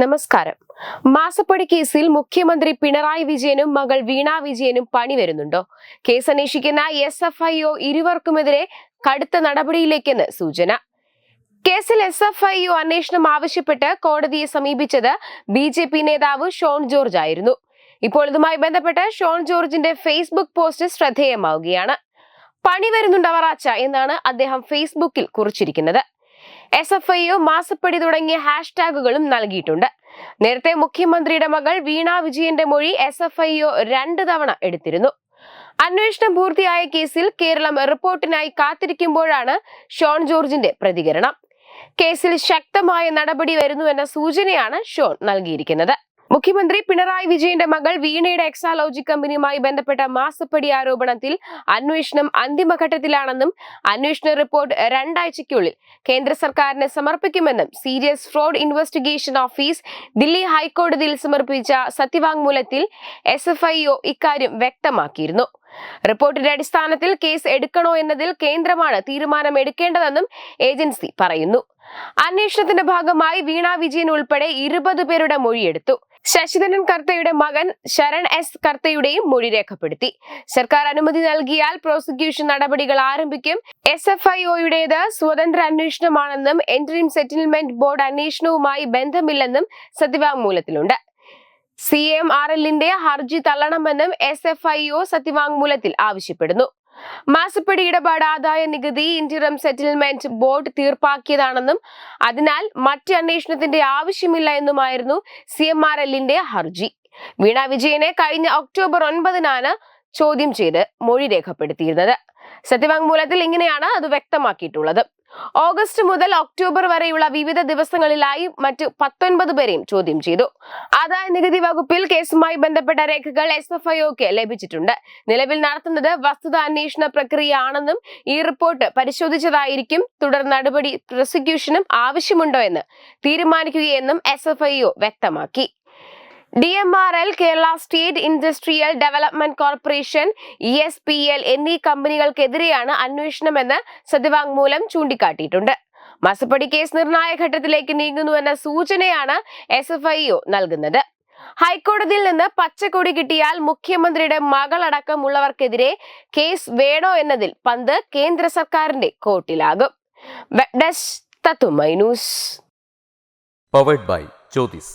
നമസ്കാരം. മാസപ്പടി കേസിൽ മുഖ്യമന്ത്രി പിണറായി വിജയനും മകൾ വീണ വിജയനും പണി വരുന്നുണ്ടോ? കേസ് അന്വേഷിക്കുന്ന എസ് എഫ് ഐ ഒ ഇരുവർക്കുമെതിരെ കടുത്ത നടപടിയിലേക്കെന്ന് സൂചന. കേസിൽ എസ് എഫ് ഐ ഒ അന്വേഷണം ആവശ്യപ്പെട്ട് കോടതിയെ സമീപിച്ചത് ബി ജെ പി നേതാവ് ഷോൺ ജോർജ് ആയിരുന്നു. ഇപ്പോൾ ഇതുമായി ബന്ധപ്പെട്ട് ഷോൺ ജോർജിന്റെ ഫേസ്ബുക്ക് പോസ്റ്റ് ശ്രദ്ധേയമാവുകയാണ്. പണി വരുന്നുണ്ടവറാച്ച എന്നാണ് അദ്ദേഹം ഫേസ്ബുക്കിൽ കുറിച്ചിരിക്കുന്നത്. എസ് എഫ് ഐ മാസപ്പടി തുടങ്ങിയ ഹാഷ്ടാഗുകളും നൽകിയിട്ടുണ്ട്. നേരത്തെ മുഖ്യമന്ത്രിയുടെ മകൾ വീണ വിജയന്റെ മൊഴി എസ് എഫ് ഐ രണ്ട് തവണ എടുത്തിരുന്നു. അന്വേഷണം പൂർത്തിയായ കേസിൽ കേരളം റിപ്പോർട്ടിനായി കാത്തിരിക്കുമ്പോഴാണ് ഷോൺ ജോർജിന്റെ പ്രതികരണം. കേസിൽ ശക്തമായ നടപടി വരുന്നുവെന്ന സൂചനയാണ് ഷോൺ നൽകിയിരിക്കുന്നത്. മുഖ്യമന്ത്രി പിണറായി വിജയന്റെ മകൾ വീണയുടെ എക്സാലോജി കമ്പനിയുമായി ബന്ധപ്പെട്ട മാസപ്പടി ആരോപണത്തിൽ അന്വേഷണം അന്തിമഘട്ടത്തിലാണെന്നും അന്വേഷണ റിപ്പോർട്ട് രണ്ടാഴ്ചയ്ക്കുള്ളിൽ കേന്ദ്ര സർക്കാരിന് സമർപ്പിക്കുമെന്നും serious fraud investigation office Delhi ഹൈക്കോടതിയിൽ സമർപ്പിച്ച സത്യവാങ്മൂലത്തിൽ എസ് എഫ് ഐ ഒ ഇക്കാര്യം വ്യക്തമാക്കിയിരുന്നു. റിപ്പോർട്ടിന്റെ അടിസ്ഥാനത്തിൽ കേസ് എടുക്കണോ എന്നതിൽ കേന്ദ്രമാണ് തീരുമാനം എടുക്കേണ്ടതെന്നും ഏജൻസി പറയുന്നു. അന്വേഷണത്തിന്റെ ഭാഗമായി വീണ വിജയൻ ഉൾപ്പെടെ ഇരുപത് പേരുടെ മൊഴിയെടുത്തു. ശശിധരൻ കർത്തയുടെ മകൻ ശരൺ എസ് കർത്തയുടെയും മൊഴി രേഖപ്പെടുത്തി. സർക്കാർ അനുമതി നൽകിയാൽ പ്രോസിക്യൂഷൻ നടപടികൾ ആരംഭിക്കും. എസ് എഫ് ഐ ഒയുടേത് സ്വതന്ത്ര അന്വേഷണമാണെന്നും എൻട്രീം സെറ്റിൽമെന്റ് ബോർഡ് അന്വേഷണവുമായി ബന്ധമില്ലെന്നും സത്യവാങ്മൂലത്തിലുണ്ട്. സി എം ആർ എല്ലിന്റെ ഹർജി തള്ളണമെന്നും എസ് എഫ് ഐ ഒ സത്യവാങ്മൂലത്തിൽ ആവശ്യപ്പെടുന്നു. മാസപ്പടി ഇടപാട് ആദായ നികുതി ഇന്ററം സെറ്റിൽമെന്റ് ബോർഡ് തീർപ്പാക്കിയതാണെന്നും അതിനാൽ മറ്റ് അന്വേഷണത്തിന്റെ ആവശ്യമില്ല എന്നുമായിരുന്നു സി എം ആർ എല്ലിന്റെ ഹർജി. വീണ വിജയനെ കഴിഞ്ഞ ഒക്ടോബർ ഒൻപതിനാണ് ചോദ്യം ചെയ്ത് മൊഴി രേഖപ്പെടുത്തിയിരുന്നത്. സത്യവാങ്മൂലത്തിൽ ഇങ്ങനെയാണ് അത് വ്യക്തമാക്കിയിട്ടുള്ളത്. ഓഗസ്റ്റ് മുതൽ ഒക്ടോബർ വരെയുള്ള വിവിധ ദിവസങ്ങളിലായി മറ്റ് പത്തൊൻപത് പേരെയും ചോദ്യം ചെയ്തു. ആദായ നികുതി വകുപ്പിൽ കേസുമായി ബന്ധപ്പെട്ട രേഖകൾ എസ് എഫ് ഐഒക്ക് ലഭിച്ചിട്ടുണ്ട്. നിലവിൽ നടത്തുന്നത് വസ്തുത അന്വേഷണ പ്രക്രിയ ആണെന്നും ഈ റിപ്പോർട്ട് പരിശോധിച്ചതായിരിക്കും തുടർ നടപടി പ്രോസിക്യൂഷനും ആവശ്യമുണ്ടോ എന്ന് തീരുമാനിക്കുകയെന്നും എസ് എഫ് ഐഒ വ്യക്തമാക്കി. D M R L Kerala state industrial development corporation E S P L എന്നീ കമ്പനികൾക്കെതിരെയാണ് അന്വേഷണമെന്ന് സത്യവാങ്മൂലം ചൂണ്ടിക്കാട്ടിയിട്ടുണ്ട്. മസപ്പടി കേസ് നിർണായക ഘട്ടത്തിലേക്ക് നീങ്ങുന്നുവെന്ന സൂചനയാണ് എസ് എഫ് ഐ ഒ നൽകുന്നത്. ഹൈക്കോടതിയിൽ നിന്ന് പച്ചക്കൊടി കിട്ടിയാൽ മുഖ്യമന്ത്രിയുടെ മകളടക്കമുള്ളവർക്കെതിരെ കേസ് വേണോ എന്നതിൽ പന്ത് കേന്ദ്ര സർക്കാരിന്റെ കോർട്ടിലാകും powered by Jyothis